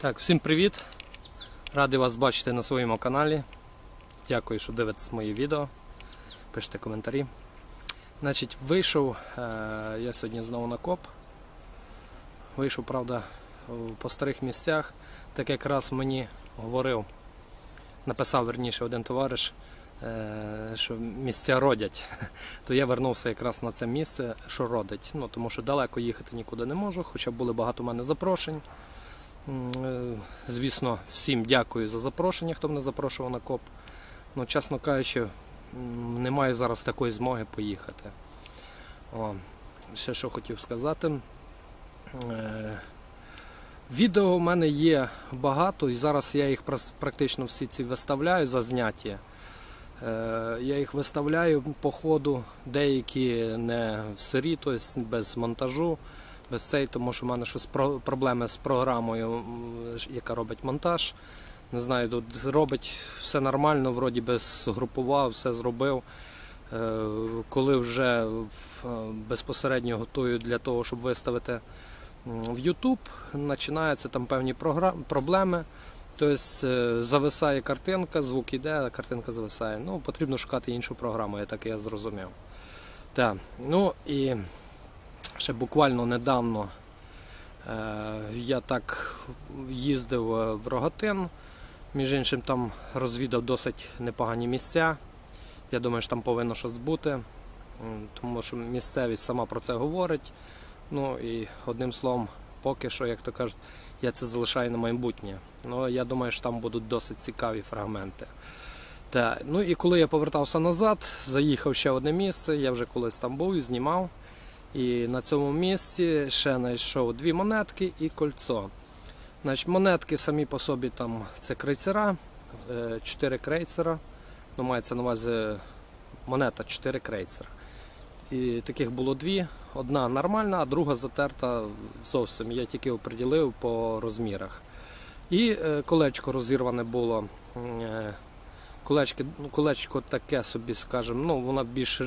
Так, всім привіт! Радий вас бачити на своєму каналі. Дякую, що дивитесь мої відео. Пишете коментарі. Значить, вийшов е, я сьогодні знову на коп. Вийшов, правда, по старих місцях. Так якраз мені говорив, написав верніше один товариш, е, що місця родять. То я вернувся якраз на це місце, що родить. Ну, тому що далеко їхати нікуди не можу, хоча були багато в мене запрошень. Е, Звісно, всім дякую за запрошення, хто мене запрошував на коп. Ну, чесно кажучи, немає зараз такої змоги поїхати. О, ще що хотів сказати. Е, Відео у мене є багато, і зараз я їх практично всі ці виставляю за зняті. Е, Я їх виставляю по ходу, деякі не в сирі, тобто без монтажу без цей, тому що в мене щось про- проблеми з програмою, яка робить монтаж. Не знаю, тут робить все нормально, вроді би згрупував, все зробив. Е, Коли вже е, безпосередньо готую для того, щоб виставити в YouTube, починаються там певні проблеми. Тобто е, зависає картинка, звук іде, а картинка зависає. Ну, потрібно шукати іншу програму, я так я зрозумів. Так, ну і ще буквально недавно е, я так їздив е, в Рогатин. Між іншим там розвідав досить непогані місця. Я думаю, що там повинно щось бути, тому що місцевість сама про це говорить. Ну і одним словом, поки що, як то кажуть, я це залишаю на майбутнє. Ну, я думаю, що там будуть досить цікаві фрагменти. Та, ну і коли я повертався назад, заїхав ще одне місце, я вже колись там був і знімав. І на цьому місці ще знайшов дві монетки і кольцо. Значить, монетки самі по собі там це крейцера, е, чотири крейцера. Ну, мається на увазі монета 4 крейцера. І таких було дві. Одна нормальна, а друга затерта зовсім. Я тільки оприділив по розмірах. І е, колечко розірване було. Е, Колечки, ну, колечко таке собі, скажімо, ну, воно більш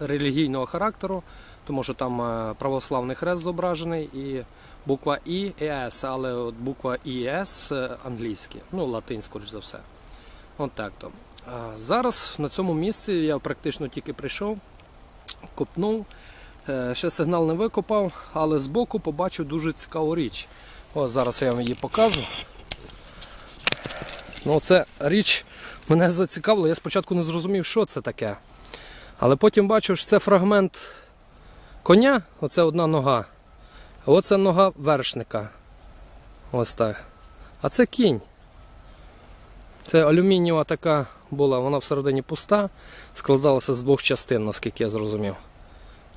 релігійного характеру, тому що там е, православний хрест зображений і буква І і С, але от буква І і С е, англійські, ну латинську, скоріш за все. От так то. Зараз на цьому місці я практично тільки прийшов, копнув, е, ще сигнал не викопав, але збоку побачив дуже цікаву річ. О, зараз я вам її покажу. Ну, це річ мене зацікавила. Я спочатку не зрозумів, що це таке. Але потім бачу, що це фрагмент коня, оце одна нога. Оце нога вершника. Ось так. А це кінь. Це алюмінієва така була, вона всередині пуста, складалася з двох частин, наскільки я зрозумів.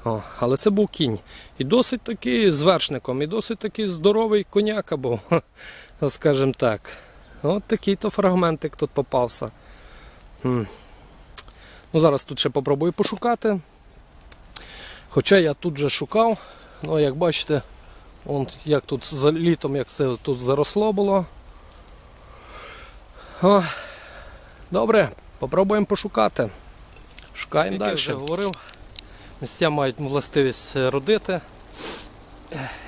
О, але це був кінь. І досить такий з вершником, і досить такий здоровий коняка був, скажімо так. От такий то фрагментик тут попався. Ну, зараз тут ще попробую пошукати. Хоча я тут вже шукав, ну як бачите, вон, як тут за літом, як це тут заросло було. О, добре, попробуємо пошукати. Шукаємо далі. Я вже говорив, місця мають властивість е, родити.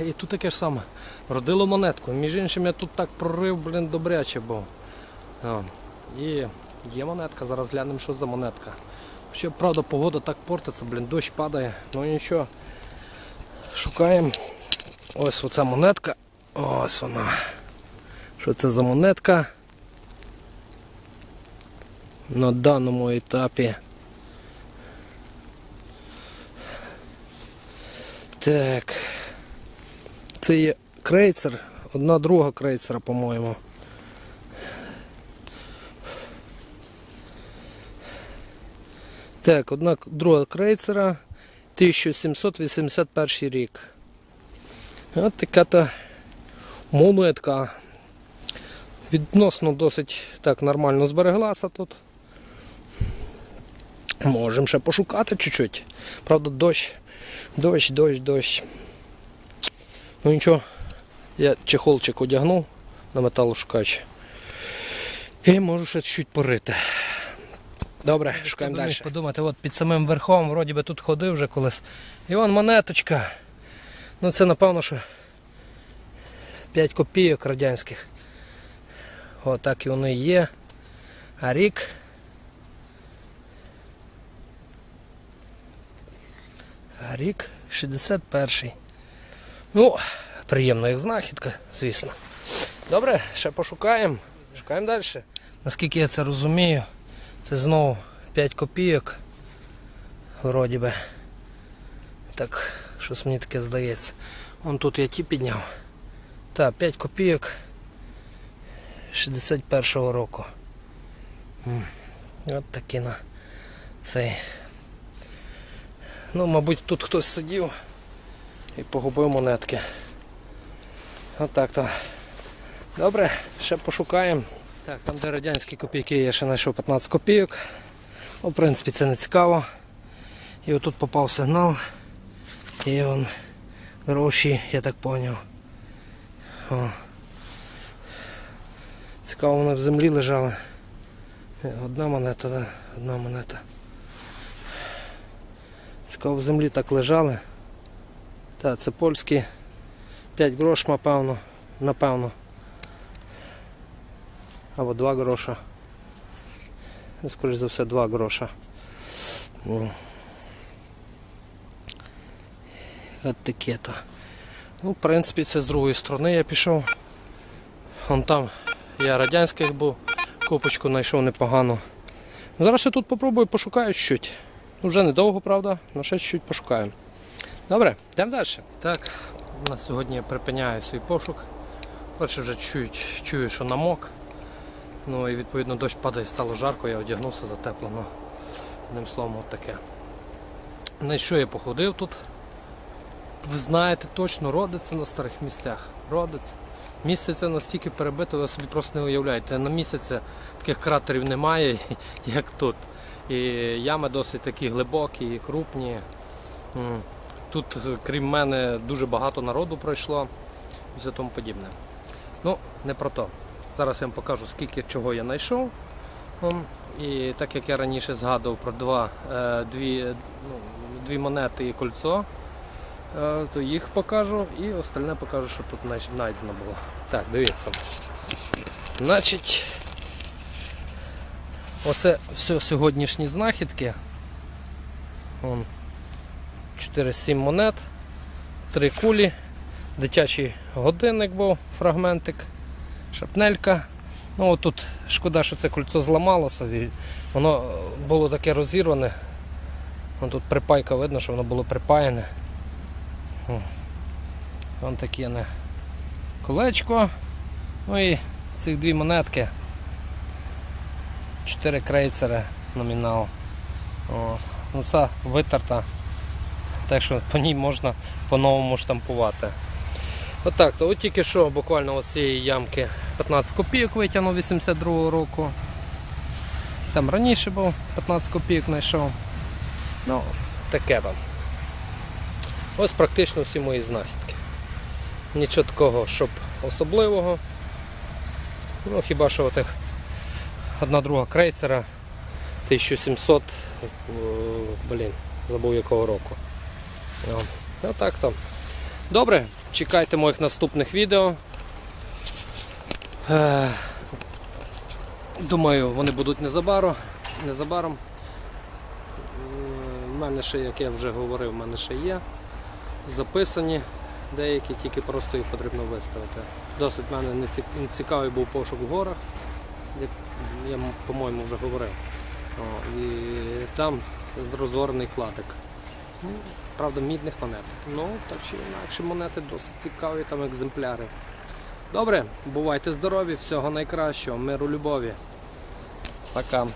І тут таке ж саме. Родило монетку. Між іншим я тут так прорив, блін, добряче був. О, і є монетка, зараз глянемо, що за монетка. Ще, правда, погода так портиться, блін, дощ падає, ну нічого. Шукаємо. Ось оця монетка. Ось вона. Що це за монетка? На даному етапі. Так. Це є крейцер, одна друга крейцера, по-моєму. Так, одна друга крейцера 1781 рік. От така та монетка. Відносно досить так нормально збереглася тут. Можемо ще пошукати чуть-чуть. Правда, дощ, дощ, дощ, дощ. Ну нічого, я чехолчик одягнув на металошукач. І можу ще чуть порити. Добре, шукаємо далі. Подумати, от під самим верхом, вроді би тут ходив вже колись. І вон монеточка. Ну це напевно, що 5 копійок радянських. І воно і є. А рік. А рік 61-й. Ну, приємна як знахідка, звісно. Добре, ще пошукаємо. Шукаємо далі. Наскільки я це розумію, це знову 5 копійок. Вроді би. Так, щось мені таке здається. Вон тут я ті підняв. Так, 5 копійок 61-го року. От такі на цей. Ну, мабуть, тут хтось сидів і погубив монетки. Отак то. Добре, ще пошукаємо. Так, там де радянські копійки я ще знайшов 15 копійок. Ну, в принципі, це не цікаво. І отут попав сигнал. І он гроші, я так. О. Цікаво, вони в землі лежали. Е, Одна монета, да, одна монета. Цікаво, в землі так лежали. Так, це польські 5 грош, напевно. Напевно. Або 2 гроша. Скоріше за все 2 гроша. От таке то. Ну, в принципі, це з другої сторони я пішов. Вон там я радянських був, копочку знайшов непогано. Зараз ще тут попробую пошукаю чуть. Ну, вже недовго, правда, але ще чуть пошукаємо. Добре, йдемо далі. Так, на сьогодні я припиняю свій пошук. Перше вже чую, чую, що намок. Ну і відповідно дощ падає, стало жарко, я одягнувся затеплено. Одним словом, от таке. На Ну, що я походив тут? Ви знаєте точно, родиться на старих місцях. Родиться. Місце це настільки перебито, ви собі просто не уявляєте. На місяці таких кратерів немає, як тут. І ями досить такі глибокі і крупні. Тут, крім мене, дуже багато народу пройшло і все тому подібне. Ну, не про то. Зараз я вам покажу, скільки чого я знайшов. І так як я раніше згадував про два, е, дві, е, ну, дві монети і кольцо, е, то їх покажу і остальне покажу, що тут знайдено було. Так, дивіться. Значить, оце все сьогоднішні знахідки. Вон, 4-7 монет, 3 кулі, дитячий годинник був, фрагментик, шапнелька. Ну тут шкода, що це кольцо зламалося. Воно е, було таке розірване. Вон тут припайка видно, що воно було припаяне. Вон таке не колечко. Ну і цих дві монетки. Чотири крейцери номінал. О, ну це витерта. Так що по ній можна по-новому штампувати. Отак, то от тільки що буквально з цієї ямки 15 копійок витягнув 82 року. Там раніше був 15 копійок знайшов. Ну, таке там. Ось практично всі мої знахідки. Нічого такого, щоб особливого. Ну, хіба що отих одна друга крейцера 1700, е, блін, забув якого року. Ну, Отак то. Добре, чекайте моїх наступних відео. Е, Думаю, вони будуть незабаром. незабаром. У мене ще, як я вже говорив, в мене ще є записані деякі, тільки просто їх потрібно виставити. Досить в мене не ці- не цікавий був пошук в горах, як я, по-моєму, вже говорив. О, і там розорений кладик. Правда, мідних монет. Ну, так чи інакше монети досить цікаві, там екземпляри. Добре, бувайте здорові, всього найкращого, миру, любові. Пока.